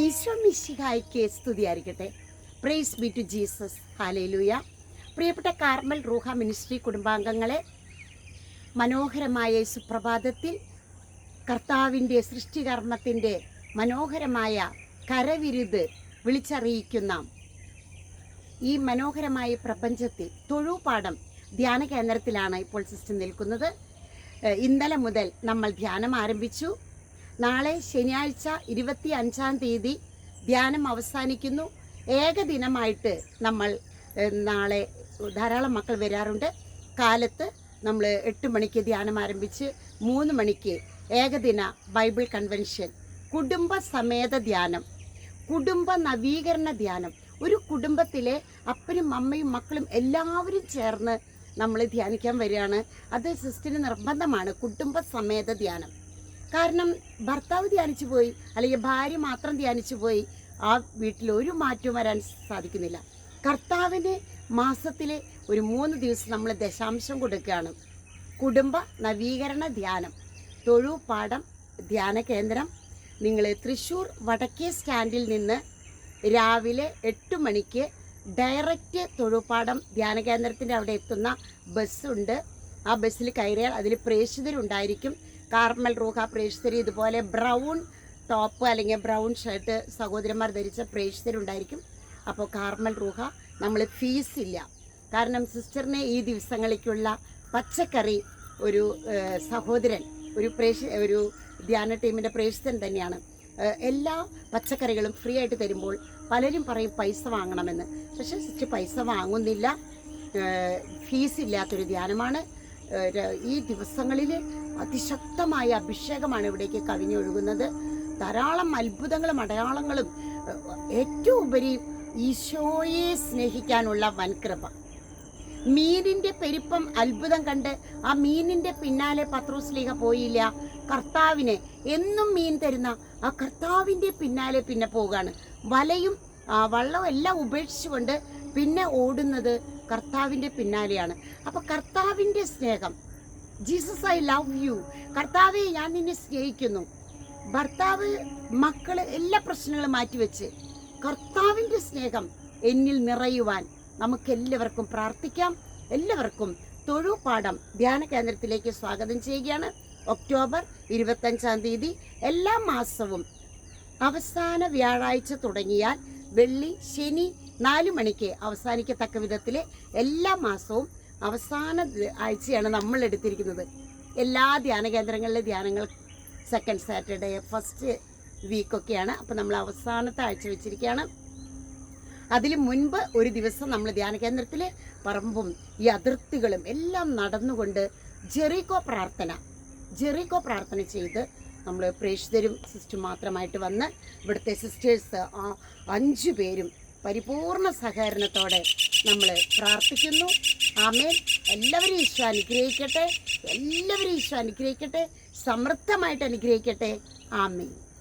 ഈശോ മിശിഹായ്ക്ക് സ്തുതിയായിരിക്കട്ടെ. Praise be to Jesus hallelujah പ്രിയപ്പെട്ട കാർമൽ റൂഹ മിനിസ്ട്രി കുടുംബാംഗങ്ങളെ മനോഹരമായ സുപ്രഭാതത്തിൽ കർത്താവിന്റെ സൃഷ്ടികർമ്മത്തിന്റെ മനോഹരമായ കരവിരുത് വിളിച്ചറിയിക്കുന്ന ഈ മനോഹരമായ പ്രപഞ്ചത്തിൽ തൊഴുപാഠം ധ്യാന കേന്ദ്രത്തിലാണ് ഇപ്പോൾ സിസ്റ്റം നിൽക്കുന്നത്. ഇന്നലെ മുതൽ നമ്മൾ ധ്യാനം ആരംഭിച്ചു. നാളെ ശനിയാഴ്ച ഇരുപത്തി അഞ്ചാം തീയതി ധ്യാനം അവസാനിക്കുന്നു. ഏകദിനമായിട്ട് നമ്മൾ നാളെ ധാരാളം മക്കൾ വരാറുണ്ട്. കാലത്ത് നമ്മൾ എട്ട് മണിക്ക് ധ്യാനം ആരംഭിച്ച് മൂന്ന് മണിക്ക് ഏകദിന ബൈബിൾ കൺവെൻഷൻ കുടുംബ സമേത ധ്യാനം കുടുംബ നവീകരണ ധ്യാനം. ഒരു കുടുംബത്തിലെ അപ്പനും അമ്മയും മക്കളും എല്ലാവരും ചേർന്ന് നമ്മൾ ധ്യാനിക്കാൻ വരികയാണ്. അത് സിസ്റ്റിന് നിർബന്ധമാണ്. കുടുംബ സമേത ധ്യാനം. കാരണം ഭർത്താവ് ധ്യാനിച്ചു പോയി അല്ലെങ്കിൽ ഭാര്യ മാത്രം ധ്യാനിച്ചു പോയി ആ വീട്ടിൽ ഒരു മാറ്റവും വരാൻ സാധിക്കുന്നില്ല. കർത്താവിന് മാസത്തിലെ ഒരു മൂന്ന് ദിവസം നമ്മൾ ദശാംശം കൊടുക്കുകയാണ്. കുടുംബ നവീകരണ ധ്യാനം തൊഴുപാഠം ധ്യാന കേന്ദ്രം. നിങ്ങൾ തൃശ്ശൂർ വടക്കേ സ്റ്റാൻഡിൽ നിന്ന് രാവിലെ എട്ട് മണിക്ക് ഡയറക്റ്റ് തൊഴുപാടം ധ്യാന കേന്ദ്രത്തിന്റെ അവിടെ എത്തുന്ന ബസ്സുണ്ട്. ആ ബസ്സിൽ കയറിയാൽ അതിൽ പ്രേക്ഷിതരുണ്ടായിരിക്കും. കാർമൽ റൂഹ പ്രേക്ഷിതർ ഇതുപോലെ ബ്രൗൺ ടോപ്പ് അല്ലെങ്കിൽ ബ്രൗൺ ഷർട്ട് സഹോദരന്മാർ ധരിച്ച പ്രേക്ഷിതരുണ്ടായിരിക്കും. അപ്പോൾ കാർമൽ റൂഹ നമ്മൾ ഫീസ് ഇല്ല. കാരണം സിസ്റ്ററിനെ ഈ ദിവസങ്ങളിലേക്കുള്ള പച്ചക്കറി ഒരു സഹോദരൻ ഒരു പ്രേക്ഷ ഒരു ധ്യാന ടീമിന്റെ പ്രേക്ഷിതൻ തന്നെയാണ്. എല്ലാ പച്ചക്കറികളും ഫ്രീ ആയിട്ട് തരുമ്പോൾ പലരും പറയും പൈസ വാങ്ങണമെന്ന്. പക്ഷേ സിസ്റ്റർ പൈസ വാങ്ങുന്നില്ല. ഫീസ് ഇല്ലാത്തൊരു ധ്യാനമാണ്. ഈ ദിവസങ്ങളിൽ അതിശക്തമായ അഭിഷേകമാണ് ഇവിടേക്ക് കവിഞ്ഞൊഴുകുന്നത്. ധാരാളം അത്ഭുതങ്ങളും അടയാളങ്ങളും ഏറ്റവും ഉപരി ഈശോയെ സ്നേഹിക്കാനുള്ള വൻകൃപ. മീനിന്റെ പെരുപ്പം അത്ഭുതം കണ്ട് ആ മീനിന്റെ പിന്നാലെ പത്രോസ്ലീഹ പോയില്ല. കർത്താവിനെ എന്നും മീൻ തരുന്ന ആ കർത്താവിന്റെ പിന്നാലെ പിന്നെ പോവുകയാണ്. വലയും ആ, വള്ളവും എല്ലാം ഉപേക്ഷിച്ചുകൊണ്ട് പിന്നെ ഓടുന്നത് കർത്താവിന്റെ പിന്നാലെയാണ്. അപ്പോൾ കർത്താവിന്റെ സ്നേഹം ജീസസ് ഐ ലവ് യു. കർത്താവെ ഞാൻ നിന്നെ സ്നേഹിക്കുന്നു. ഭർത്താവ് മക്കൾ എല്ലാ പ്രശ്നങ്ങളും മാറ്റിവെച്ച് കർത്താവിന്റെ സ്നേഹം എന്നിൽ നിറയുവാൻ നമുക്ക് എല്ലാവർക്കും പ്രാർത്ഥിക്കാം. എല്ലാവർക്കും തൊഴുപാഠം ധ്യാന കേന്ദ്രത്തിലേക്ക് സ്വാഗതം ചെയ്യുകയാണ്. ഒക്ടോബർ ഇരുപത്തഞ്ചാം തീയതി എല്ലാ മാസവും അവസാന വ്യാഴാഴ്ച തുടങ്ങിയാൽ വെള്ളി ശനി നാല് മണിക്ക് അവസാനിക്കത്തക്ക വിധത്തിൽ എല്ലാ മാസവും അവസാന ആഴ്ചയാണ് നമ്മൾ എടുത്തിരിക്കുന്നത്. എല്ലാ ധ്യാന കേന്ദ്രങ്ങളിലെ ധ്യാനങ്ങൾ സെക്കൻഡ് സാറ്റർഡേ ഫസ്റ്റ് വീക്കൊക്കെയാണ് അപ്പോൾ നമ്മൾ അവസാനത്തെ ആഴ്ച വെച്ചിരിക്കുകയാണ്. അതിന് മുൻപ് ഒരു ദിവസം നമ്മൾ ധ്യാന കേന്ദ്രത്തിൽ പറമ്പും ഈ അതിർത്തികളും എല്ലാം നടന്നുകൊണ്ട് ജെറിക്കോ പ്രാർത്ഥന ജെറിക്കോ പ്രാർത്ഥന ചെയ്ത് നമ്മൾ പ്രേക്ഷിതരും സിസ്റ്റർ മാത്രമായിട്ട് വന്ന് ഇവിടുത്തെ സിസ്റ്റേഴ്സ് അഞ്ചു പേരും പരിപൂർണ സഹകരണത്തോടെ നമ്മൾ പ്രാർത്ഥിക്കുന്നു. ആമേൻ. എല്ലാവരും ഈശോ അനുഗ്രഹിക്കട്ടെ. എല്ലാവരും ഈശോ അനുഗ്രഹിക്കട്ടെ. സമൃദ്ധമായിട്ട് അനുഗ്രഹിക്കട്ടെ. ആമേൻ.